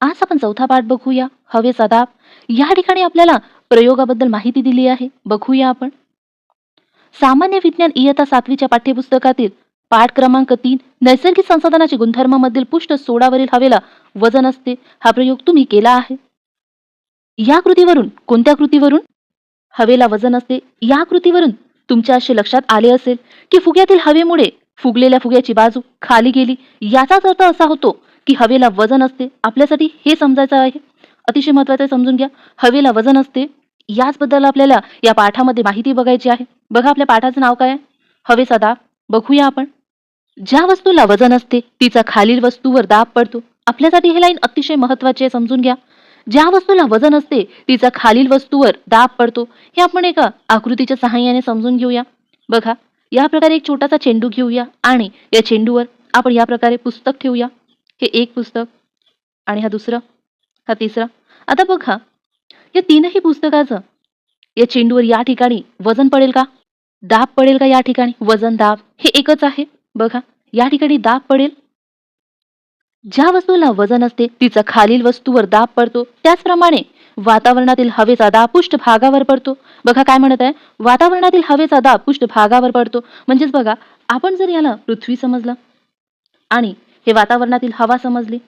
आज आपण चौथा पाठ बघूया. हवेचा दाब. या ठिकाणी आपल्याला प्रयोगाबद्दल माहिती दिली आहे. बघूया आपण. सामान्य विज्ञान इयत्ता सातवीच्या पाठ्यपुस्तकातील पाठ क्रमांक तीन नैसर्गिक संसाधनाचे गुणधर्मामधील पुष्ट सोडावरील हवेला वजन असते. हा प्रयोग तुम्ही केला आहे. या कृतीवरून कोणत्या कृतीवरून? हवेला वजन असते. या कृतीवरून तुमच्या असे लक्षात आले असेल की फुग्यातील हवेमुळे फुगलेल्या फुग्याची बाजू खाली गेली. याचाच अर्थ असा होतो की हवेला वजन असते. आपल्यासाठी हे समजायचं आहे. अतिशय महत्वाचं आहे, समजून घ्या. हवेला वजन असते. याचबद्दल आपल्याला या पाठामध्ये माहिती बघायची आहे. बघा आपल्या पाठाचं नाव काय आहे? हवेचा दाब बघूया आपण. ज्या वस्तूला वजन असते तिचा खालील वस्तूवर दाब पडतो. आपल्यासाठी हे लाईन अतिशय महत्वाची आहे समजून घ्या. ज्या वस्तूला वजन असते तिचा खालील वस्तूवर दाब पडतो. हे आपण एका आकृतीच्या सहाय्याने समजून घेऊया. बघा या प्रकारे एक छोटासा चेंडू घेऊया आणि या चेंडूवर आपण या प्रकारे पुस्तक ठेवूया. हे एक पुस्तक आणि हा दुसरं हा तिसरा. आता बघा या तीनही पुस्तकाचं या चेंडूवर या ठिकाणी वजन पडेल का? दाब पडेल का या ठिकाणी? वजन दाब हे एकच आहे. बघा या ठिकाणी दाब पडेल. ज्या वस्तूला वजन असते तिचा खालील वस्तूवर दाब पडतो. त्याचप्रमाणे वातावरणातील हवेचा दाब पृष्ठभागावर पडतो. बघा काय म्हणत आहे? वातावरणातील हवेचा दाब पृष्ठभागावर पडतो. म्हणजेच बघा आपण जर याला पृथ्वी समजलं आणि हे वातावरणातील हवा समजली.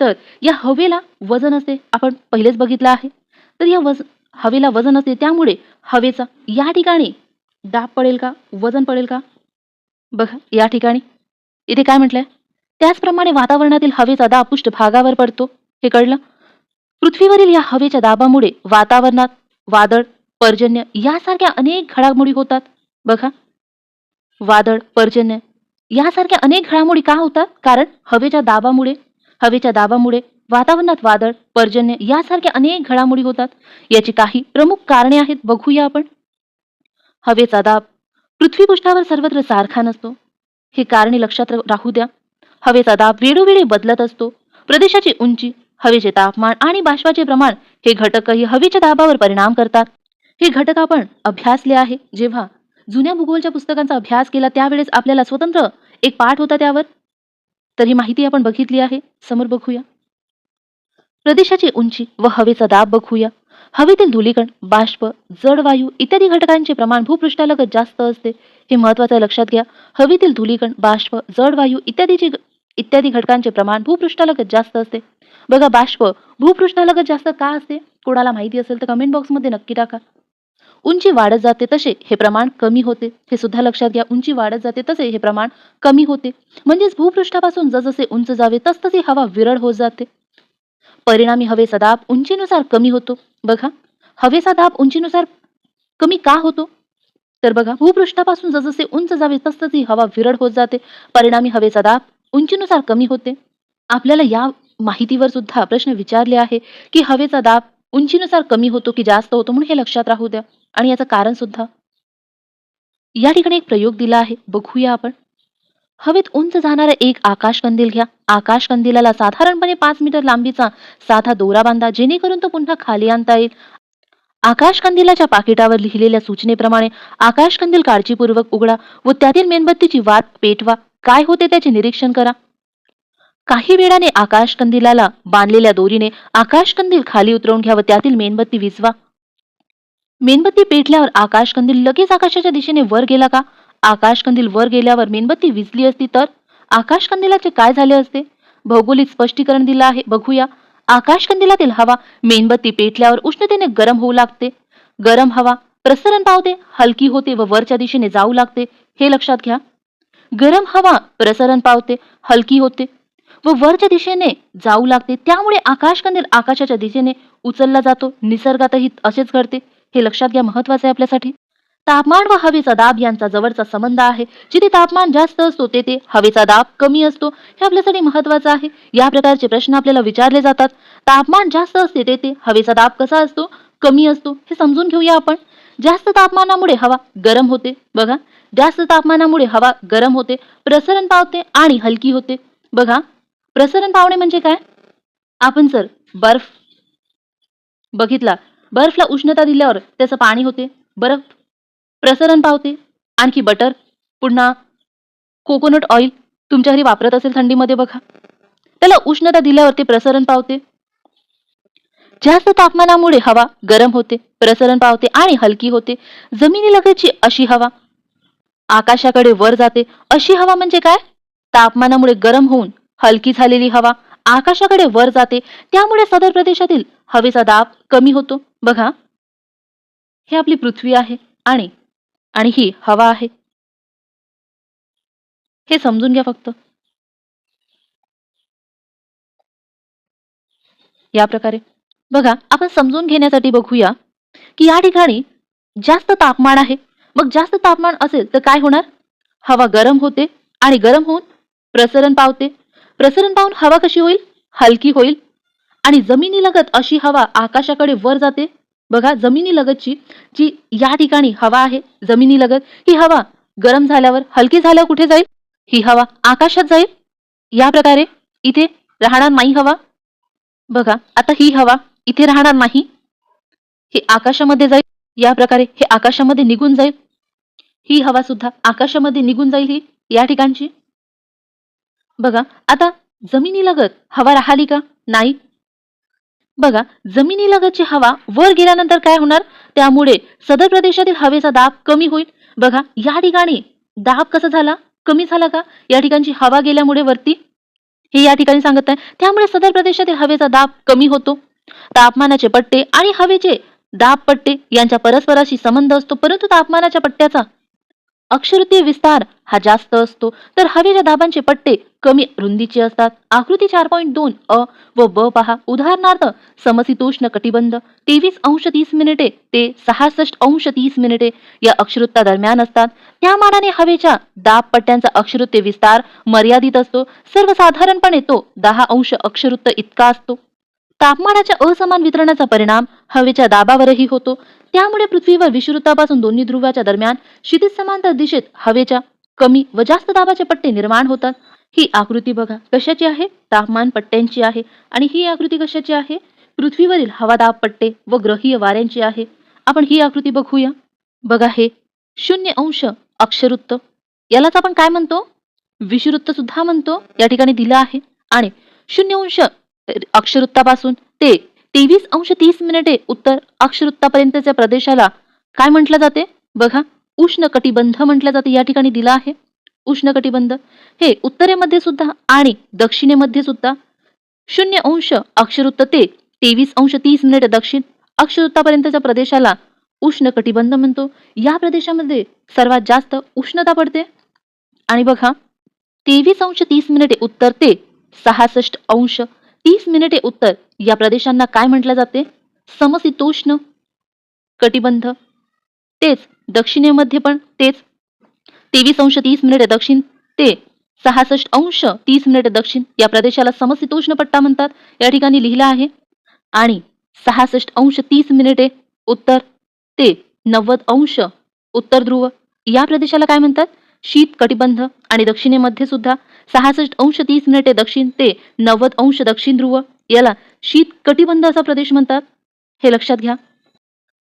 तर या हवेला वजन असते. आपण पहिलेच बघितलं आहे. तर या वज हवेला वजन असते. त्यामुळे हवेचा या ठिकाणी दाब पडेल का? वजन पडेल का? बघा या ठिकाणी. इथे काय म्हटलंय? त्याचप्रमाणे वातावरणातील हवेचा दाब पृष्ठभागावर पडतो. हे कळलं? पृथ्वीवरील या हवेच्या दाबामुळे वातावरणात वादळ पर्जन्य यासारख्या अनेक घडामोडी होतात. बघा. वादळ पर्जन्य यासारख्या अनेक घडामोडी का होतात? कारण हवेच्या दाबामुळे हवेच्या दाबामुळे वातावरणात वादळ पर्जन्य यासारख्या अनेक घडामोडी होतात. याची काही प्रमुख कारणे आहेत बघूया आपण. हवेचा दाब पृथ्वीपृष्ठावर सर्वत्र सारखा नसतो. हे कारणे लक्षात राहू द्या. हवेचा दाब वेळोवेळी बदलत असतो. प्रदेशाची उंची हवेचे तापमान आणि बाष्पाचे प्रमाण हे घटकही हवेच्या दाबावर परिणाम करतात. हे घटक आपण अभ्यासले आहे जेव्हा जुन्या भूगोलच्या पुस्तकांचा अभ्यास केला त्यावेळेस आपल्याला स्वतंत्र एक पाठ होता त्यावर. तर ही माहिती आपण बघितली आहे. समोर बघूया. प्रदेशाची उंची व हवेचा दाब बघूया. हवेतील धुलीकण बाष्प जड वायू इत्यादी घटकांचे प्रमाण भूपृष्ठालगत जास्त असते. हे महत्वाचं लक्षात घ्या. हवेतील धुलीकण बाष्प जड वायू इत्यादीची इत्यादी घटकांचे प्रमाण भूपृष्ठालगत जास्त असते. बघा बाष्प भूपृष्ठालगत जास्त का असते? कोणाला माहिती असेल तर कमेंट बॉक्समध्ये नक्की टाका. उंची वाढत जाते तसे हे प्रमाण कमी होते. हे सुद्धा लक्षात घ्या उंची वाढत जाते तसे हे प्रमाण कमी होते. म्हणजेच भूपृष्ठापासून जसजसे उंच जावे तसतशी हवा विरळ होत जाते. परिणामी हवेचा दाब उंचीनुसार कमी होतो. बघा हवेचा दाब उंचीनुसार कमी का होतो? तर बघा भूपृष्ठापासून जसजसे उंच जावे तसतशी हवा विरळ होत जाते. परिणामी हवेचा दाब उंचीनुसार कमी होते. आपल्याला या माहितीवर सुद्धा प्रश्न विचारले आहे की हवेचा दाब उंचीनुसार कमी होतो की जास्त होतो? म्हणून हे लक्षात राहू द्या. आणि याचं कारण सुद्धा. या ठिकाणी एक प्रयोग दिला आहे. बघूया आपण. हवेत उंच जाणारा एक आकाश कंदील घ्या. आकाश कंदिलाला साधारणपणे पाच मीटर लांबीचा साधा दोरा बांधा. जेणेकरून तो पुन्हा खाली आणता येईल. आकाश कंदिलाच्या पाकिटावर लिहिलेल्या सूचनेप्रमाणे आकाश कंदील काळजीपूर्वक उघडा व त्यातील मेणबत्तीची वात पेटवा. काय होते त्याचे निरीक्षण करा. काही वेळाने आकाश कंदिलाला बांधलेल्या दोरीने आकाश कंदील खाली उतरवून घ्या व त्यातील मेणबत्ती विजवा मेणबत्ती पेटल्यावर आकाशकंदील लगेच आकाशाच्या दिशेने वर गेला का? आकाशकंदील वर गेल्यावर मेणबत्ती विझली असती तर? आकाशकंदिलाचे काय झाले असते? भौगोलिक स्पष्टीकरण दिलं आहे. बघूया. आकाशकंदिलातील हवा मेणबत्ती पेटल्यावर उष्णतेने गरम होऊ लागते. गरम हवा प्रसरण पावते हलकी होते व वरच्या दिशेने जाऊ लागते. हे लक्षात घ्या. गरम हवा प्रसरण पावते हलकी होते व वरच्या दिशेने जाऊ लागते. त्यामुळे आकाशकंदील आकाशाच्या दिशेने उचलला जातो. निसर्गातही असेच घडते. हे लक्षात घ्या महत्वाचं आहे आपल्यासाठी. तापमान व हवेचा दाब यांचा जवळचा संबंध आहे. जिथे तापमान जास्त असतो तेथे हवेचा दाब कमी असतो. हे आपल्यासाठी महत्वाचं आहे. या प्रकारचे प्रश्न आपल्याला विचारले जातात. तापमान जास्त असते तेथे हवेचा दाब कसा असतो? कमी असतो. हे समजून घेऊया आपण. जास्त तापमानामुळे हवा गरम होते. बघा जास्त तापमानामुळे हवा गरम होते प्रसरण पावते आणि हलकी होते. बघा प्रसरण पावणे म्हणजे काय? आपण जर बर्फ बघितला बर्फला उष्णता दिल्यावर त्याचं पाणी होते बर्फ प्रसरण पावते. आणखी बटर पुन्हा कोकोनट ऑइल तुमच्या घरी वापरत असेल थंडीमध्ये बघा. त्याला उष्णता दिल्यावर ते प्रसरण पावते. जास्त तापमानामुळे हवा गरम होते प्रसरण पावते आणि हलकी होते. जमिनीलगतची अशी हवा. आकाशाकडे वर जाते अशी हवा म्हणजे काय? तापमानामुळे गरम होऊन हलकी झालेली हवा. आकाशाकडे वर जाते. त्यामुळे सदर प्रदेशातील हवेचा दाब कमी होतो. बघा. हे आपली पृथ्वी आहे आणि आणि ही हवा आहे. हे समजून घ्या फक्त. या प्रकारे. बघा आपण समजून घेण्यासाठी बघूया की या ठिकाणी जास्त तापमान आहे. मग जास्त तापमान असेल तर काय होणार? हवा गरम होते आणि गरम होऊन प्रसरण पावते. प्रसरण पाहून हवा कशी होईल? हलकी होईल. आणि जमिनीलगत अशी हवा आकाशाकडे वर जाते. बघा जमिनीलगतची जी या ठिकाणी हवा आहे जमिनीलगत ही हवा गरम झाल्यावर हलकी झाल्यावर कुठे जाईल? ही हवा आकाशात जाईल. या प्रकारे इथे राहणार नाही हवा. बघा आता ही हवा इथे राहणार नाही. हे आकाशामध्ये जाईल. या प्रकारे हे आकाशामध्ये निघून जाईल. ही हवा सुद्धा आकाशामध्ये निघून जाईल ही या ठिकाणची. बघा आता जमिनीलगत हवा राहिली का? नाही. बघा जमिनीलगतची हवा वर गेल्यानंतर काय होणार? त्यामुळे सदर प्रदेशातील हवेचा दाब कमी होईल. बघा या ठिकाणी दाब कसा झाला? कमी झाला का? या ठिकाणची हवा गेल्यामुळे वरती? हे या ठिकाणी सांगत आहे. त्यामुळे सदर प्रदेशातील हवेचा दाब कमी होतो. तापमानाचे पट्टे आणि हवेचे दाब पट्टे यांच्या परस्पराशी संबंध असतो. परंतु तापमानाच्या पट्ट्याचा अक्षरुतीय विस्तार हा जास्त असतो. तर हवेच्या दाबांचे पट्टे कमी रुंदीचे असतात. आकृती चार पॉईंट दोन अ व ब पहा. उदाहरणार्थ समशीतोष्ण कटिबंध तेवीस अंश तीस मिनिटे ते सहासष्ट अंश तीस मिनिटे या अक्षरुत्ता दरम्यान असतात. त्या मानाने हवेच्या दाब पट्ट्यांचा अक्षरुत्य विस्तार मर्यादित असतो. सर्वसाधारणपणे तो दहा अंश अक्षरुत्त इतका असतो. तापमानाच्या असमान वितरणाचा परिणाम हवेच्या दाबावरही होतो. त्यामुळे पृथ्वीवर विषुवृत्तापासून दोन्ही ध्रुवाच्या दरम्यान क्षितिज समांतर दिशेत हवेच्या कमी व जास्त दाबाचे पट्टे निर्माण होतात. ही आकृती बघा कशाची आहे? तापमान पट्ट्यांची आहे. आणि ही आकृती कशाची आहे? पृथ्वीवरील हवादाब पट्टे व ग्रहीय वाऱ्यांची आहे. आपण ही आकृती बघूया. बघा हे शून्य अंश अक्षरुत्त. यालाच आपण काय म्हणतो? विषुवृत्त सुद्धा म्हणतो. या ठिकाणी दिलं आहे. आणि शून्य अंश अक्षरुत्तापासून ते तेवीस अंश तीस मिनिटे उत्तर अक्षरुत्तापर्यंतच्या प्रदेशाला काय म्हटलं जाते? बघा उष्ण कटिबंध म्हटलं जाते या ठिकाणी दिलं आहे. उष्ण कटिबंध हे उत्तरेमध्ये सुद्धा आणि दक्षिणेमध्ये सुद्धा शून्य अंश अक्षरुत्त ते तेवीस अंश तीस मिनिट दक्षिण अक्षरुत्तापर्यंतच्या प्रदेशाला उष्ण कटिबंध म्हणतो. या प्रदेशामध्ये सर्वात जास्त उष्णता पडते. आणि बघा तेवीस अंश तीस मिनिटे उत्तर ते सहासष्ट अंश तीस मिनिटे उत्तर. या प्रदेशांना काय म्हटलं जाते? समशीतोष्ण कटिबंध. तेच दक्षिणेमध्ये पण तेच. तेवीस अंश तीस मिनिटे दक्षिण ते सहासष्ट अंश तीस मिनिटे दक्षिण. या प्रदेशाला समशीतोष्ण पट्टा म्हणतात. या ठिकाणी लिहिलं आहे. आणि सहासष्ट अंश तीस मिनिटे उत्तर ते नव्वद अंश उत्तर ध्रुव. या प्रदेशाला काय म्हणतात? शीत कटिबंध आणि दक्षिणेमध्ये सुद्धा सहासष्ट अंश तीस मिनिटे दक्षिण ते नव्वद अंश दक्षिण ध्रुव याला शीत कटिबंध असा प्रदेश म्हणतात. हे लक्षात घ्या.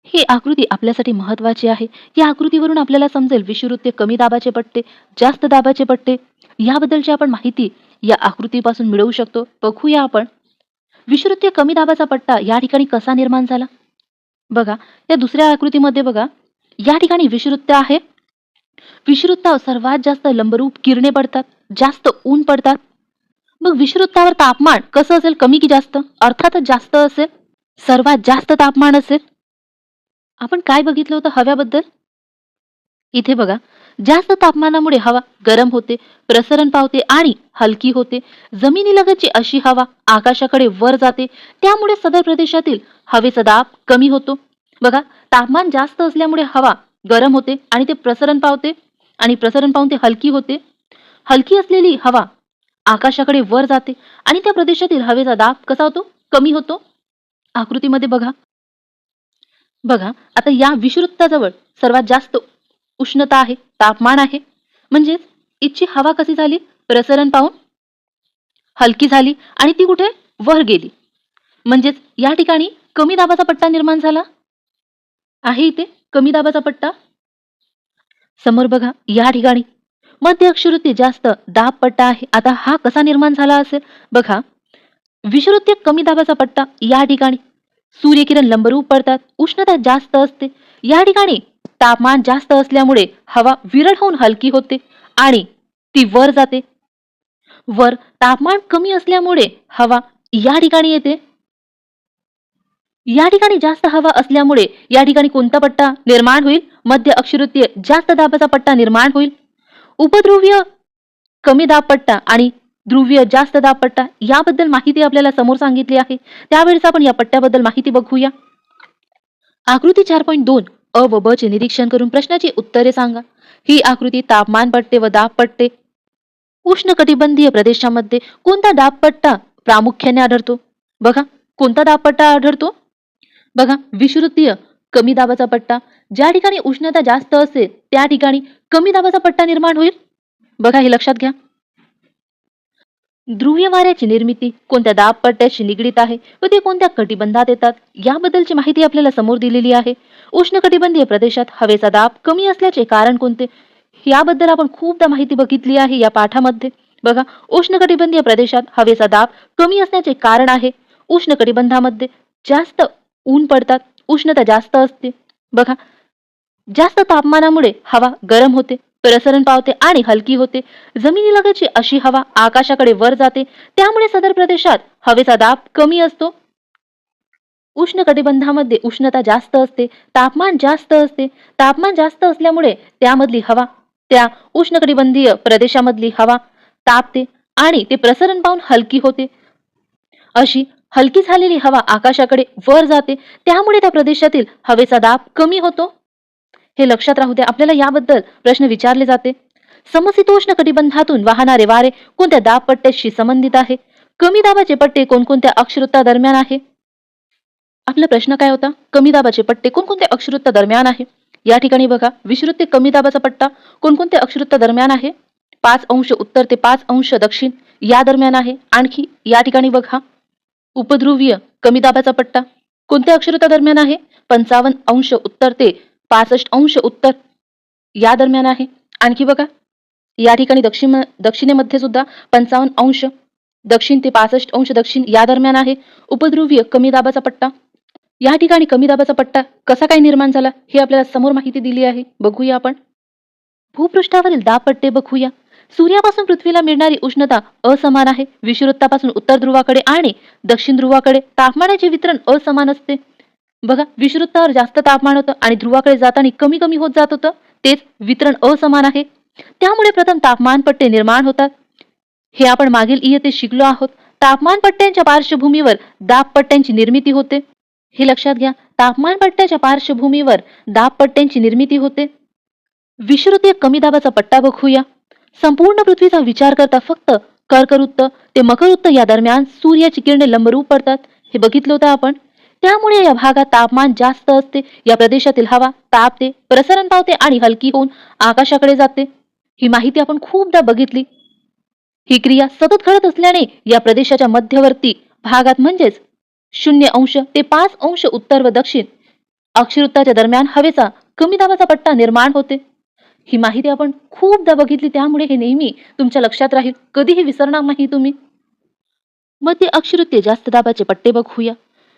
ही आकृती आपल्यासाठी महत्वाची आहे. या आकृतीवरून आपल्याला समजेल विषुवृत्य कमी दाबाचे पट्टे जास्त दाबाचे पट्टे याबद्दलची आपण माहिती या आकृतीपासून मिळवू शकतो. बघूया आपण. विषुवृत्य कमी दाबाचा पट्टा या ठिकाणी कसा निर्माण झाला? बघा या दुसऱ्या आकृतीमध्ये बघा. या ठिकाणी विषुवृत्त आहे. विषुवृत्तावर सर्वात जास्त लंबरूप किरणे पडतात जास्त ऊन पडतात. मग विषुवृत्तावर तापमान कसं असेल? कमी की जास्त? अर्थातच जास्त असेल? सर्वात जास्त तापमान असेल? आपण काय बघितलं होतं हव्याबद्दल? इथे बघा जास्त तापमानामुळे हवा गरम होते प्रसरण पावते आणि हलकी होते. जमिनीलगतची अशी हवा आकाशाकडे वर जाते त्यामुळे सदर प्रदेशातील हवेचा दाब कमी होतो. बघा तापमान जास्त असल्यामुळे हवा गरम होते आणि ते प्रसरण पावते आणि प्रसरण पाहून ते हलकी होते. हलकी असलेली हवा आकाशाकडे वर जाते आणि त्या प्रदेशातील हवेचा दाब कसा होतो? कमी होतो. आकृतीमध्ये बघा. बघा आता या विषुवृत्ताजवळ सर्वात जास्त उष्णता आहे तापमान आहे. म्हणजेच इथची हवा कशी झाली? प्रसरण पाहून हलकी झाली आणि ती कुठे? वर गेली. म्हणजेच या ठिकाणी कमी दाबाचा पट्टा निर्माण झाला आहे इथे. कमी दाबाचा पट्टा? समोर बघा या ठिकाणी. मध्य अक्षरुत्य जास्त दाब पट्टा आहे. आता हा कसा निर्माण झाला असेल? बघा. विषुवृत्य कमी दाबाचा पट्टा या ठिकाणी. सूर्यकिरण लंबरूप पडतात. उष्णता जास्त असते. या ठिकाणी तापमान जास्त असल्यामुळे हवा विरळ होऊन हलकी होते आणि ती वर जाते. वर तापमान कमी असल्यामुळे हवा या ठिकाणी येते. या ठिकाणी जास्त हवा असल्यामुळे या ठिकाणी कोणता पट्टा निर्माण होईल? मध्य अक्षुवृत्तीय जास्त दाबाचा पट्टा निर्माण होईल. उपध्रुवीय कमी दाब पट्टा आणि ध्रुवीय जास्त दाब पट्टा याबद्दल माहिती आपल्याला समोर सांगितली आहे. त्यावेळेस आपण या पट्ट्याबद्दल माहिती बघूया. आकृती चार पॉईंट दोन अ व ब चे निरीक्षण करून प्रश्नाची उत्तरे सांगा. ही आकृती तापमान पट्टे व दाब पट्टे. उष्णकटिबंधीय प्रदेशामध्ये कोणता दाब पट्टा प्रामुख्याने आढळतो? बघा कोणता दाब पट्टा आढळतो? बघा विषुवृत्तीय कमी दाबाचा पट्टा. ज्या ठिकाणी उष्णता जास्त असेल त्या ठिकाणी कमी दाबाचा पट्टा निर्माण होईल. बघा हे लक्षात घ्या. ध्रुवीय वाऱ्याची निर्मिती कोणत्या दाब पट्ट्याशी निगडीत आहे व ते कोणत्या कटिबंधात येतात याबद्दलची माहिती आपल्याला समोर दिलेली आहे. उष्णकटिबंधीय प्रदेशात हवेचा दाब कमी असल्याचे कारण कोणते? याबद्दल आपण खूपदा माहिती बघितली आहे या पाठामध्ये. बघा उष्णकटिबंधीय प्रदेशात हवेचा दाब कमी असण्याचे कारण आहे. उष्ण कटिबंधामध्ये जास्त ऊन पडतात उष्णता जास्त असते. बघा जास्त तापमानामुळे हवा गरम होते प्रसरण पावते आणि हलकी होते. जमिनीलगतची अशी हवा आकाशाकडे वर जाते त्यामुळे सदर प्रदेशात हवेचा दाब कमी असतो. उष्णकटिबंधामध्ये उष्णता जास्त असते तापमान जास्त असते. तापमान जास्त असल्यामुळे त्यामधली हवा त्या उष्णकटिबंधीय प्रदेशामधली हवा तापते आणि ते प्रसरण पाहून हलकी होते. अशी हलकी झालेली हवा आकाशाकडे वर जाते. त्यामुळे त्या प्रदेशातील हवेचा दाब कमी होतो. हे लक्षात राहू द्या आपल्याला याबद्दल प्रश्न विचारले जाते. समशीतोष्ण कटिबंधातून वाहणारे वारे कोणत्या दाब पट्ट्याशी संबंधित आहे? कमी दाबाचे पट्टे कोणकोणत्या अक्षरुत्ता दरम्यान आहे? आपला प्रश्न काय होता? कमी दाबाचे पट्टे कोणकोणत्या अक्षरुत्ता दरम्यान आहे? या ठिकाणी बघा विषुवृत्त कमी दाबाचा पट्टा कोणकोणत्या अक्षरुत्ता दरम्यान आहे? पाच अंश उत्तर ते पाच अंश दक्षिण या दरम्यान आहे. आणखी या ठिकाणी बघा. उपध्रुवीय कमी दाबाचा पट्टा. कोणत्या अक्षरता दरम्यान आहे? पंचावन्न अंश उत्तर ते पासष्ट अंश उत्तर या दरम्यान आहे. आणखी बघा. या ठिकाणी दक्षिण दक्षिणेमध्ये सुद्धा पंचावन्न अंश दक्षिण ते पासष्ट अंश दक्षिण या दरम्यान आहे. उपध्रुवीय कमी दाबाचा पट्टा. या ठिकाणी कमी दाबाचा पट्टा कसा काय निर्माण झाला हे आपल्याला समोर माहिती दिली आहे. बघूया आपण. भूपृष्ठावरील दाब पट्टे बघूया. सूर्यापासून पृथ्वीला मिळणारी उष्णता असमान आहे. विषुवृत्तापासून उत्तर ध्रुवाकडे आणि दक्षिण ध्रुवाकडे तापमानाचे वितरण असमान असते. बघा विषुवृत्तावर जास्त तापमान होतं आणि ध्रुवाकडे जाताना कमी कमी होत जात होतं. तेच वितरण असमान आहे. त्यामुळे प्रथम तापमान पट्टे निर्माण होतात. हे आपण मागील इयते शिकलो आहोत. तापमान पट्ट्यांच्या पार्श्वभूमीवर दाब पट्ट्यांची निर्मिती होते. हे लक्षात घ्या तापमान पट्ट्याच्या पार्श्वभूमीवर दाब पट्ट्यांची निर्मिती होते. विषुवृत्तीय कमी दाबाचा पट्टा बघूया. संपूर्ण पृथ्वीचा विचार करता फक्त कर्कवृत्त ते मकरवृत्त या दरम्यान सूर्याची किरणे लंबरूप पडतात. हे बघितलं होतं आपण? त्यामुळे या भागात तापमान जास्त असते या प्रदेशातील हवा तापते प्रसरण पावते आणि हलकी होऊन आकाशाकडे जाते. ही माहिती आपण खूपदा बघितली. ही क्रिया सतत घडत असल्याने या प्रदेशाच्या मध्यवर्ती भागात म्हणजेच शून्य अंश ते पाच अंश उत्तर व दक्षिण अक्षरवृत्ताच्या दरम्यान हवेचा कमी दाबाचा पट्टा निर्माण होते. ही माहिती आपण खूपदा बघितली त्यामुळे हे नेहमी तुमच्या लक्षात राहील. कधीही विसरणार नाही तुम्ही. मग ते अक्षरुत्य जास्त दाबाचे पट्टे बघूया.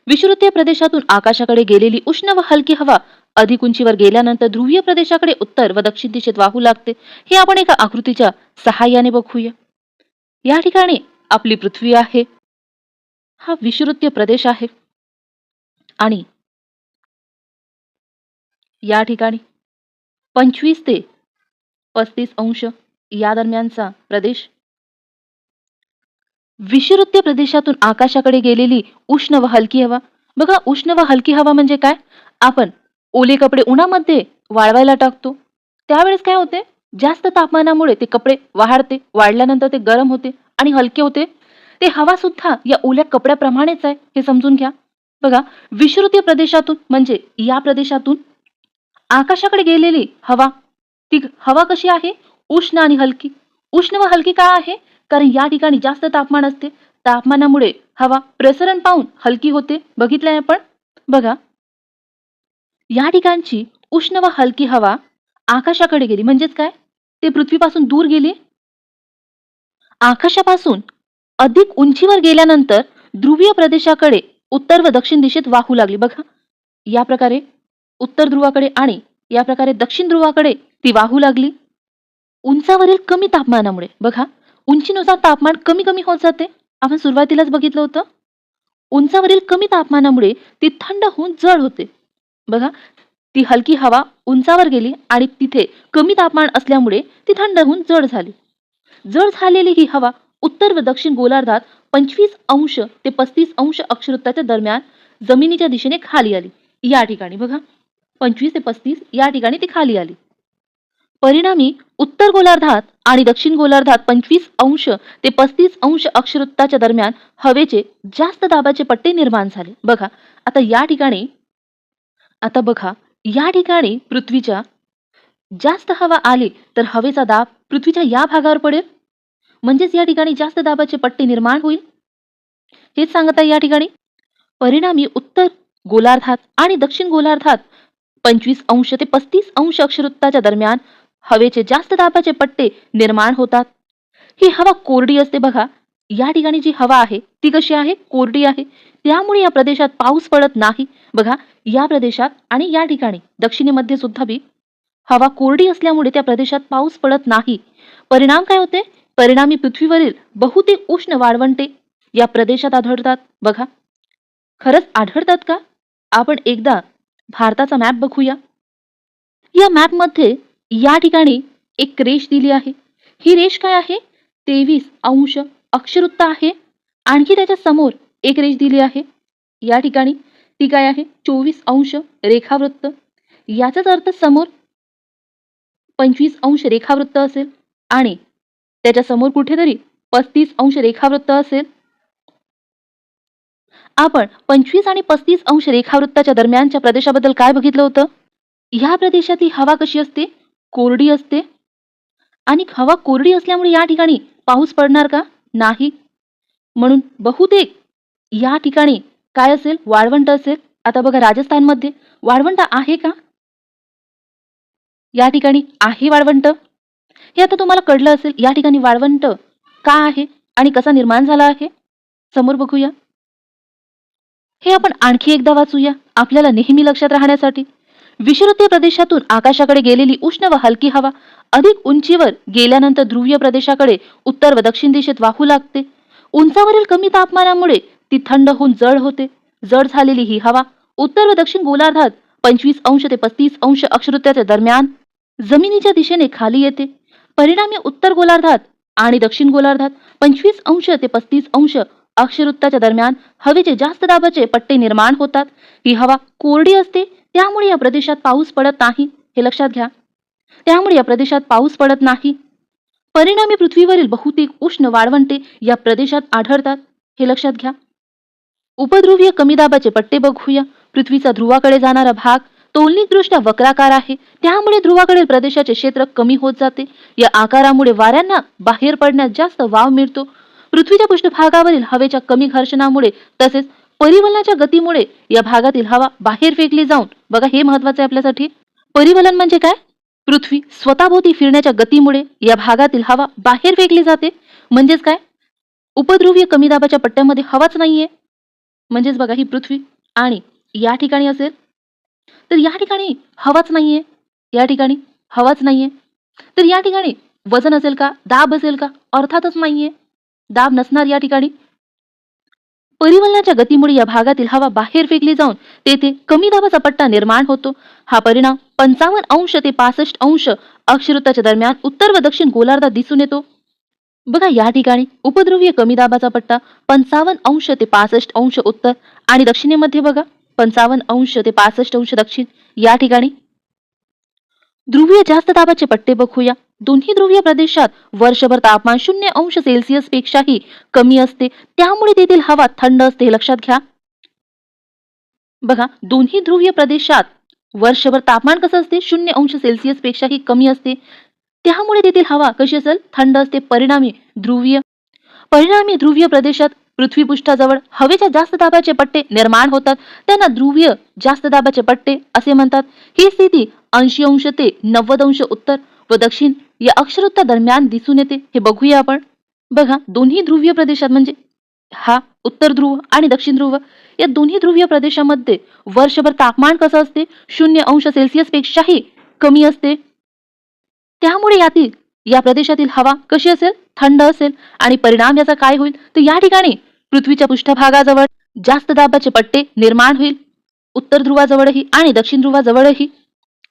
विषुवृत्तीय प्रदेशातून आकाशाकडे गेलेली उष्ण व हलकी हवा अधिक उंचीवर गेल्यानंतर ध्रुवीय प्रदेशाकडे उत्तर व दक्षिण दिशेत वाहू लागते. हे आपण एका आकृतीच्या सहाय्याने बघूया. या ठिकाणी आपली पृथ्वी आहे. हा विषुवृत्तीय प्रदेश आहे. आणि या ठिकाणी पंचवीस ते पस्तीस अंश. या दरम्यानचा प्रदेश. विषुवृत्तीय प्रदेशातून आकाशाकडे गेलेली उष्ण व हलकी हवा. बघा उष्ण व हलकी हवा म्हणजे काय? आपण ओले कपडे उन्हामध्ये वाळवायला टाकतो. त्यावेळेस काय होते? जास्त तापमानामुळे ते कपडे वाढते. वाढल्यानंतर ते गरम होते आणि हलके होते. ते हवा सुद्धा या ओल्या कपड्याप्रमाणेच आहे हे समजून घ्या. बघा विषुवृत्तीय प्रदेशातून म्हणजे या प्रदेशातून आकाशाकडे गेलेली हवा ती हवा कशी आहे? उष्ण आणि हलकी. उष्ण व हलकी का आहे? कारण या ठिकाणी जास्त तापमान असते. तापमानामुळे हवा प्रसरण पाहून हलकी होते. बघितलंय आपण? बघा. या ठिकाणची उष्ण व हलकी हवा आकाशाकडे गेली. म्हणजेच काय? ते पृथ्वीपासून दूर गेली? आकाशापासून अधिक उंचीवर गेल्यानंतर ध्रुवीय प्रदेशाकडे उत्तर व दक्षिण दिशेत वाहू लागली. बघा. या प्रकारे उत्तर ध्रुवाकडे आणि या प्रकारे दक्षिण ध्रुवाकडे ती वाहू लागली. उंचावरील कमी तापमानामुळे बघा उंचीनुसार तापमान कमी कमी होत जाते. आपण सुरुवातीलाच बघितलं होतं. उंचावरील कमी तापमानामुळे ती थंड होऊन जड होते. बघा ती हलकी हवा उंचावर गेली आणि तिथे कमी तापमान असल्यामुळे ती थंड होऊन जड झाली. जड झालेली ही हवा उत्तर व दक्षिण गोलार्धात पंचवीस अंश ते पस्तीस अंश अक्षवृत्ताच्या दरम्यान जमिनीच्या दिशेने खाली आली. या ठिकाणी बघा पंचवीस ते पस्तीस या ठिकाणी ती खाली आली. परिणामी उत्तर गोलार्धात आणि दक्षिण गोलार्धात पंचवीस अंश ते पस्तीस अंश अक्षवृत्ताच्या दरम्यान हवेचे जास्त दाबाचे पट्टे निर्माण झाले. बघा आता या ठिकाणी आता बघा या ठिकाणी पृथ्वीच्या जास्त हवा आली तर हवेचा दाब पृथ्वीच्या या भागावर पडेल? म्हणजेच या ठिकाणी जास्त दाबाचे पट्टे निर्माण होईल? हेच सांगत आहे या ठिकाणी. परिणामी उत्तर गोलार्धात आणि दक्षिण गोलार्धात पंचवीस अंश ते पस्तीस अंश अक्षवृत्ताच्या दरम्यान हवेचे जास्त दाबाचे पट्टे निर्माण होतात. ही हवा कोरडी असते बघा. या ठिकाणी जी हवा आहे ती कशी आहे? कोरडी आहे. त्यामुळे या प्रदेशात पाऊस पडत नाही. बघा या प्रदेशात आणि या ठिकाणी दक्षिणेमध्ये सुद्धा बी हवा कोरडी असल्यामुळे त्या प्रदेशात पाऊस पडत नाही. परिणाम काय होते? परिणामी पृथ्वीवरील बहुतेक उष्ण वाळवंटे या प्रदेशात आढळतात. बघा खरंच आढळतात का? आपण एकदा भारताचा मॅप बघूया. या मॅपमध्ये या ठिकाणी एक रेष दिली आहे. ही रेष काय आहे? तेवीस अंश अक्षवृत्त आहे. आणखी त्याच्यासमोर एक रेष दिली आहे. या ठिकाणी ती काय आहे? चोवीस अंश रेखावृत्त. याचाच अर्थ समोर पंचवीस अंश रेखावृत्त असेल आणि त्याच्यासमोर कुठेतरी पस्तीस अंश रेखावृत्त असेल. आपण पंचवीस आणि पस्तीस अंश रेखावृत्ताच्या दरम्यानच्या प्रदेशाबद्दल काय बघितलं होतं? ह्या प्रदेशात ही हवा कशी असते? कोरडी असते. आणि हवा कोरडी असल्यामुळे या ठिकाणी पाऊस पडणार का? नाही. म्हणून बहुतेक या ठिकाणी काय असेल? वाळवंट असेल. आता बघा राजस्थानमध्ये वाळवंट आहे का? या ठिकाणी आहे वाळवंट. हे आता तुम्हाला कळलं असेल या ठिकाणी वाळवंट का आहे आणि कसा निर्माण झाला आहे? समोर बघूया. हे आपण आणखी एकदा वाचूया आपल्याला नेहमी लक्षात राहण्यासाठी. विषुवृत्तीय प्रदेशातून आकाशाकडे गेलेली उष्ण व हलकी हवा अधिक उंचीवर गेल्यानंतर ध्रुवीय प्रदेशाकडे उत्तर व दक्षिण दिशेत वाहू लागते. उंचावरील कमी तापमानामुळे ती थंड होऊन जड होते. जड झालेली ही हवा उत्तर व दक्षिण गोलार्धात पंचवीस अंश ते पस्तीस अंश अक्षवृत्ताच्या दरम्यान जमिनीच्या दिशेने खाली येते. परिणामी उत्तर गोलार्धात आणि दक्षिण गोलार्धात पंचवीस अंश ते पस्तीस अंश अक्षवृत्ताच्या दरम्यान हवेचे जास्त दाबाचे पट्टे निर्माण होतात. ही हवा कोरडी असते त्यामुळे या प्रदेशात पाऊस पडत नाही. हे लक्षात घ्या. त्यामुळे या प्रदेशात पाऊस पडत नाही. परिणामी पृथ्वीवरील बहुतेक उष्ण वाळवंटे या प्रदेशात आढळतात. हे लक्षात घ्या. उपध्रुवीय कमी दाबाचे पट्टे बघूया. पृथ्वीचा ध्रुवाकडे जाणारा भाग तोलनिकदृष्ट्या वक्राकार आहे. त्यामुळे ध्रुवाकडील प्रदेशाचे क्षेत्र कमी होत जाते. या आकारामुळे वाऱ्यांना बाहेर पडण्यास जास्त वाव मिळतो. पृथ्वीच्या पृष्ठभागावरील हवेच्या कमी घर्षणामुळे तसेच परिवलनाच्या गतीमुळे या भागातील हवा बाहेर फेकली जाऊन बघा हे महत्वाचं आहे आपल्यासाठी. परिवलन म्हणजे काय? पृथ्वी स्वतःभोवती फिरण्याच्या गतीमुळे या भागातील हवा बाहेर फेकली जाते. म्हणजेच काय? उपध्रुवीय कमी दाबाच्या पट्ट्यामध्ये हवाच नाहीये. म्हणजेच बघा ही पृथ्वी आणि या ठिकाणी असेल तर या ठिकाणी हवाच नाहीये. या ठिकाणी हवाच नाहीये. तर या ठिकाणी वजन असेल का? दाब असेल का? अर्थातच नाहीये. दाब नसणार या ठिकाणी. परिवलनाच्या गतीमुळे या भागातील हवा बाहेर फेकली जाऊन तेथे कमी दाबाचा पट्टा निर्माण होतो. हा परिणाम पंचावन्न अंश ते पासष्ट अंश अक्षवृत्ताच्या दरम्यान उत्तर व दक्षिण गोलार्धात दिसून येतो. बघा या ठिकाणी उपद्रवीय कमी दाबाचा पट्टा पंचावन्न अंश ते पासष्ट अंश उत्तर आणि दक्षिणेमध्ये बघा पंचावन्न अंश ते पासष्ट अंश दक्षिण या ठिकाणी ध्रुवीय जास्त दाबाचे पट्टे बघूया. दोन्ही ध्रुवीय प्रदेशात वर्षभर तापमान शून्य अंश सेल्सिअस पेक्षाही कमी असते. त्यामुळे तेथील हवा थंड असते हे लक्षात घ्या. बघा दोन्ही ध्रुवीय प्रदेशात वर्षभर तापमान कसं असते? शून्य अंश सेल्सिअस पेक्षाही कमी असते. त्यामुळे तेथील हवा कशी असेल? थंड असते. परिणामी ध्रुवीय परिणामी ध्रुवीय प्रदेशात पृथ्वीपृष्ठाजवळ हवेच्या जास्त दाबाचे पट्टे निर्माण होतात. त्यांना ध्रुवीय जास्त दाबाचे पट्टे असे म्हणतात. ही स्थिती ऐंशी अंश ते नव्वद अंश उत्तर व दक्षिण या अक्षरोत्तर दरम्यान दिसून येते. हे बघूया आपण. बघा दोन्ही ध्रुवीय प्रदेशात म्हणजे हा उत्तर ध्रुव आणि दक्षिण ध्रुव या दोन्ही ध्रुवीय प्रदेशामध्ये वर्षभर तापमान कसं असते? शून्य अंश सेल्सिअस पेक्षाही कमी असते. त्यामुळे यातील या प्रदेशातील हवा कशी असेल? थंड असेल. आणि परिणाम याचा काय होईल? तर या ठिकाणी पृथ्वीच्या पृष्ठभागाजवळ जास्त दाबाचे पट्टे निर्माण होईल. उत्तर ध्रुवाजवळही आणि दक्षिण ध्रुवाजवळही.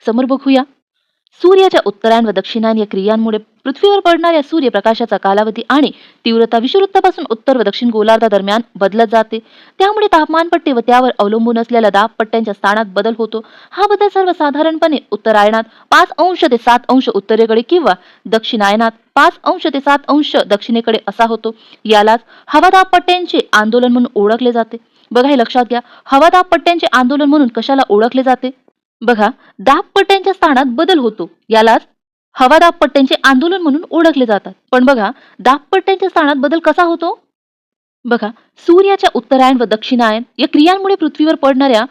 समोर बघूया. सूर्याच्या उत्तरायण व दक्षिणायन या क्रियांमुळे पृथ्वीवर पडणाऱ्या सूर्यप्रकाशाचा कालावधी आणि तीव्रता विषुवृत्तापासून उत्तर व दक्षिण गोलार्धादरम्यान बदलत जाते. त्यामुळे तापमानपट्टी व त्यावर अवलंबून असलेल्या दाब पट्ट्यांच्या स्थानात बदल होतो. हा बदल सर्वसाधारणपणे उत्तरायणात पाच अंश ते सात अंश उत्तरेकडे किंवा दक्षिणायनात पाच अंश ते सात अंश दक्षिणेकडे असा होतो. यालाच हवादाब पट्ट्यांचे आंदोलन म्हणून ओळखले जाते. बघा हे लक्षात घ्या. हवादाब पट्ट्यांचे आंदोलन म्हणून कशाला ओळखले जाते? बघा दाब पट्ट्यांच्या स्थानात बदल होतो. यालाच हवादाब पट्ट्यांचे आंदोलन म्हणून ओळखले जातात. पण बघा दाब पट्ट्यांच्या स्थानात बदल कसा होतो? बघा सूर्याच्या उत्तरायण व दक्षिणायन या क्रियांमुळे पृथ्वीवर पडणाऱ्या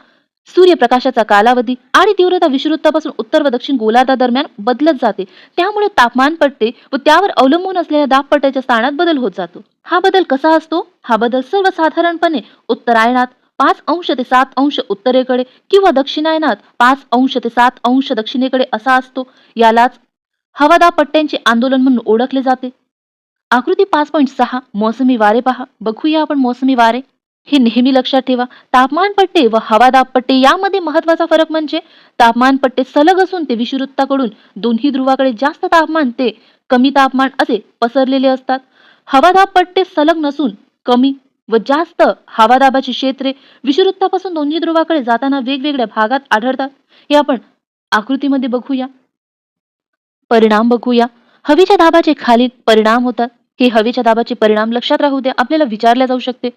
सूर्यप्रकाशाचा कालावधी आणि तीव्रता विषुवृत्तापासून उत्तर व दक्षिण गोलार्धादरम्यान बदलत जाते. त्यामुळे तापमान पट्टे व त्यावर अवलंबून असलेल्या दाबपट्ट्याच्या स्थानात बदल होत जातो. हा बदल कसा असतो? हा बदल सर्वसाधारणपणे उत्तरायणात पाच अंश ते सात अंश उत्तरेकडे किंवा दक्षिणायनात पाच अंश ते सात अंश दक्षिणेकडे असा असतो. यालाच हवादाब पट्ट्यांचे आंदोलन म्हणून ओळखले जाते. आकृती पाच पॉईंट सहा मोसमी वारे पहा. बघूया आपण मोसमी वारे. हे नेहमी लक्षात ठेवा. तापमान पट्टे व हवादाब पट्टे यामध्ये महत्त्वाचा फरक म्हणजे तापमान पट्टे सलग असून ते विषुवृत्ताकडून दोन्ही ध्रुवाकडे जास्त तापमान ते कमी तापमान असे पसरलेले असतात. हवादाब पट्टे सलग नसून कमी व जास्त हवादाबाची क्षेत्रे विषुवृत्तापासून दोन्ही ध्रुवाकडे जाताना वेगवेगळ्या भागात आढळतात. हे आपण आकृतीमध्ये बघूया. परिणाम बघूया. हवेच्या दाबाचे खालील परिणाम होतात. हे हवेच्या दाबाचे परिणाम लक्षात राहू द्या. आपल्याला विचारल्या जाऊ शकते.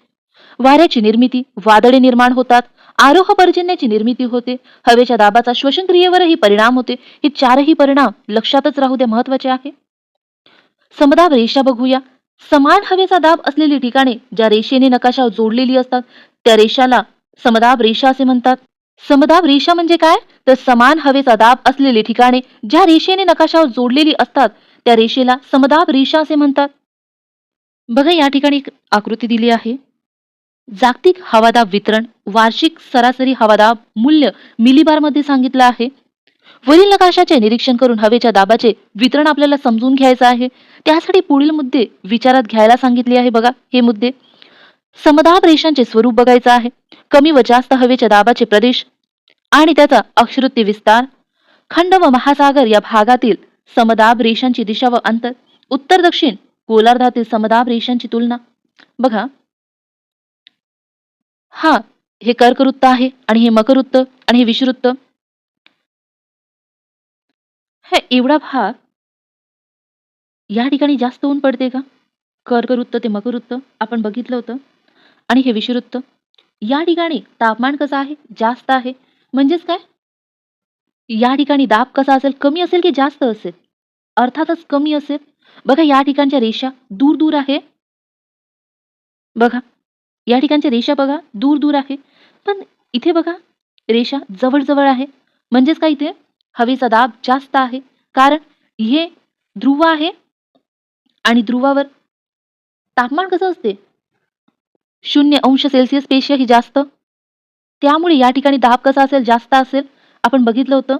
वाऱ्याची निर्मिती वादळे निर्माण होतात. आरोह पर्जन्याची निर्मिती होते. हवेच्या दाबाचा श्वसन क्रियेवरही परिणाम होते. हे चारही परिणाम लक्षातच राहू द्या. महत्त्वाचे आहे. समदाब रेषा बघूया. समान हवेचा दाब असलेली ठिकाणे ज्या रेषेने नकाशा जोडलेली असतात त्या रेषाला समदाब रेषा असे म्हणतात. समदाब रेषा म्हणजे काय? तर समान हवेचा दाब असलेली ठिकाणे ज्या रेषेने नकाशावर जोडलेली असतात त्या रेषेला समदाब रेषा असे म्हणतात. बघा या ठिकाणी एक आकृती दिली आहे. जागतिक हवादाब वितरण वार्षिक सरासरी हवादाब मूल्य मिलीबारमध्ये सांगितलं आहे. वरील नकाशाचे निरीक्षण करून हवेच्या दाबाचे वितरण आपल्याला समजून घ्यायचं आहे. त्यासाठी पुढील मुद्दे विचारात घ्यायला सांगितले आहे बघा हे मुद्दे. समदाब रेषांचे स्वरूप बघायचं आहे. कमी व जास्त हवेच्या दाबाचे प्रदेश आणि त्याचा अक्षृत्य विस्तार. खंड व महासागर या भागातील समदाब रेषांची दिशा व अंतर. उत्तर दक्षिण गोलार्धातील समदाब रेषांची तुलना. बघा. हा हे कर्कवृत्त आहे आणि हे मकरवृत्त आणि हे विषवृत्त हे एवढा भाग या ठिकाणी जास्त ऊन पडते का? कर्कवृत्त ते मकरवृत्त आपण बघितलं होतं. आणि हे विषुवृत्त या ठिकाणी तापमान कसं आहे? जास्त आहे. म्हणजेच काय? या ठिकाणी दाब कसा असेल? कमी असेल की जास्त असेल? अर्थातच कमी असेल. बघा या ठिकाणच्या रेषा दूर दूर आहे. बघा या ठिकाणच्या रेषा बघा दूर दूर आहे. पण इथे बघा रेषा जवळजवळ आहे. म्हणजेच काय इथे? हवेचा दाब जास्त आहे. कारण हे ध्रुव आहे आणि ध्रुवावर तापमान कसं असते? शून्य अंश सेल्सिअस पेक्षाही जास्त. त्यामुळे या ठिकाणी दाब कसा असेल? जास्त असेल. आपण बघितलं होतं.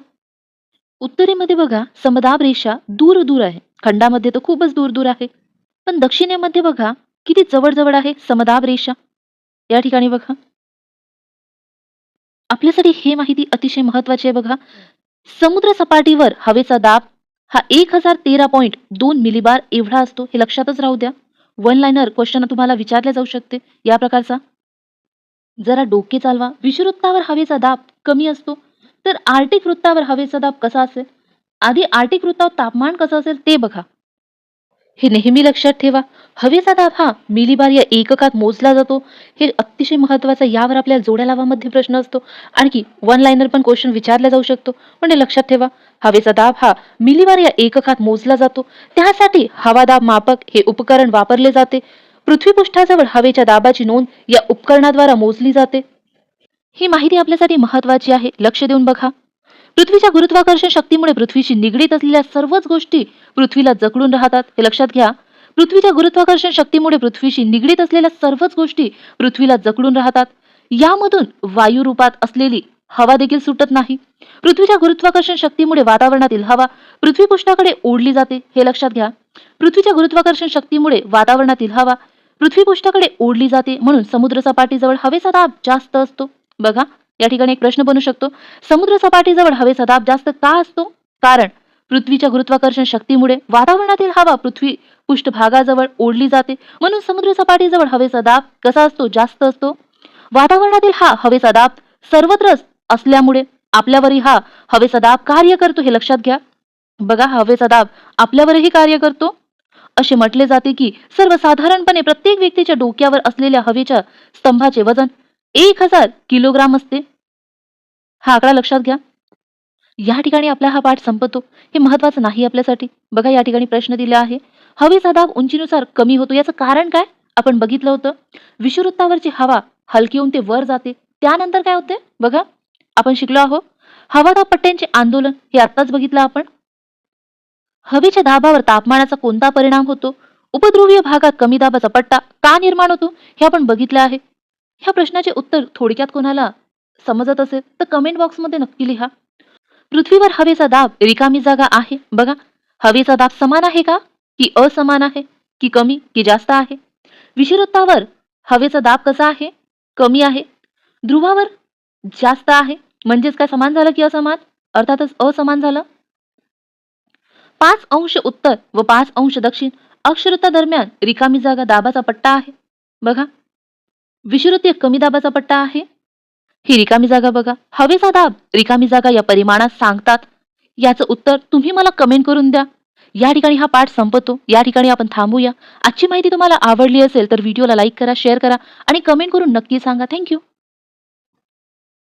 उत्तरेमध्ये बघा समदाब रेषा दूर दूर आहे. खंडामध्ये तर खूपच दूर दूर आहे. पण दक्षिणेमध्ये बघा किती जवळ जवळ आहे समदाब रेषा. या ठिकाणी बघा. आपल्यासाठी हे माहिती अतिशय महत्वाची आहे बघा. समुद्र सपाटीवर हवेचा दाब हा एक हजार तेरा पॉईंट दोन मिलीबार एवढा असतो हे लक्षातच राहू द्या. वन लाईनर क्वेश्चन तुम्हाला विचारले जाऊ शकते. या प्रकारचा. जरा डोके चालवा. विषुवृत्तावर हवेचा दाब कमी असतो. तर आर्टिक वृत्तावर हवेचा दाब कसा असेल? आधी आर्टिक वृत्तावर तापमान कसं असेल ते बघा. हे नेहमी लक्षात ठेवा. हवेचा दाब हा मिलीबार या एककात मोजला जातो. हे अतिशय महत्त्वाचा यावर आपल्याला जोड्या लावामध्ये प्रश्न असतो. आणखी वन लाईनर पण क्वेश्चन विचारला जाऊ शकतो. पण हे लक्षात ठेवा. हवेचा दाब हा मिलीबार या एककात मोजला जातो. त्यासाठी हवादाब मापक हे उपकरण वापरले जाते. पृथ्वीपृष्ठाजवळ हवेच्या दाबाची नोंद या उपकरणाद्वारा मोजली जाते. ही माहिती आपल्यासाठी महत्वाची आहे. लक्ष देऊन बघा. पृथ्वीच्या गुरुत्वाकर्षण शक्तीमुळे पृथ्वीशी निगडीत असलेल्या सर्वच गोष्टी पृथ्वीला जकडून राहतात. हे लक्षात घ्या. पृथ्वीच्या गुरुत्वाकर्षण शक्तीमुळे पृथ्वीशी निगडीत असलेल्या सर्वच गोष्टी पृथ्वीला जकडून राहतात. यामधून वायू रूपात असलेली हवा देखील सुटत नाही. पृथ्वीच्या गुरुत्वाकर्षण शक्तीमुळे वातावरणातील हवा पृथ्वी पृष्ठाकडे ओढली जाते. हे लक्षात घ्या. पृथ्वीच्या गुरुत्वाकर्षण शक्तीमुळे वातावरणातील हवा पृथ्वी पृष्ठाकडे ओढली जाते म्हणून समुद्र सपाटीजवळ हवेचा दाब जास्त असतो. बघा. या ठिकाणी एक प्रश्न बनू शकतो. समुद्र सपाटीजवळ हवेचा दाब जास्त का असतो? कारण पृथ्वीच्या गुरुत्वाकर्षण शक्तीमुळे वातावरणातील हवा पृथ्वी पृष्ठभागाजवळ ओढली जाते. म्हणून समुद्र सपाटीजवळ हवेचा दाब कसा असतो? जास्त असतो. वातावरणातील हा हवेचा दाब सर्वत्र असल्यामुळे आपल्यावरही हा हवेचा दाब कार्य करतो हे लक्षात घ्या. बघा हवेचा दाब आपल्यावरही कार्य करतो. असे म्हटले जाते की सर्वसाधारणपणे प्रत्येक व्यक्तीच्या डोक्यावर असलेल्या हवेच्या स्तंभाचे वजन एक हजार किलोग्राम असते. हा आकडा लक्षात घ्या. या ठिकाणी आपला हा पाठ संपतो. हे महत्वाचं नाही आपल्यासाठी. बघा या ठिकाणी प्रश्न दिला आहे. हवेचा दाब उंचीनुसार कमी होतो. याचं कारण काय? आपण बघितलं होतं. विषुवृत्तावरची हवा हलकी होऊन ते वर जाते. त्यानंतर काय होते? बघा आपण शिकलो आहोत. हवादाब पट्ट्यांचे आंदोलन. हे आत्ताच बघितलं आपण. हवेच्या दाबावर तापमानाचा कोणता परिणाम होतो? उपद्रुवीय भागात कमी दाबाचा पट्टा का निर्माण होतो? हे आपण बघितलं आहे. ह्या प्रश्नाचे उत्तर थोडक्यात कोणाला समजत असेल तर कमेंट बॉक्समध्ये नक्की लिहा. पृथ्वीवर हवेचा दाब रिकामी जागा आहे. बघा हवेचा दाब समान आहे का? की असमान आहे? की कमी? की जास्त आहे? विषुवृत्तावर हवेचा दाब कसा आहे? कमी आहे. ध्रुवावर जास्त आहे. म्हणजेच काय? समान झालं की असमान? अर्थातच असमान झालं. पाच अंश उत्तर व पाच अंश दक्षिण अक्षरता दरम्यान रिकामी जागा दाबाचा पट्टा आहे. बघा विषुवृत्तीय कमी दाबाचा पट्टा आहे? ही रिकामी जागा बघा. हवेचा दाब रिकामी जागा या परिमाणात सांगतात. याचं उत्तर तुम्ही मला कमेंट करून द्या. या ठिकाणी हा पाठ संपतो. या ठिकाणी आपण थांबूया. आजची माहिती तुम्हाला आवडली असेल तर व्हिडिओला लाईक करा शेअर करा आणि कमेंट करून नक्की सांगा. थँक्यू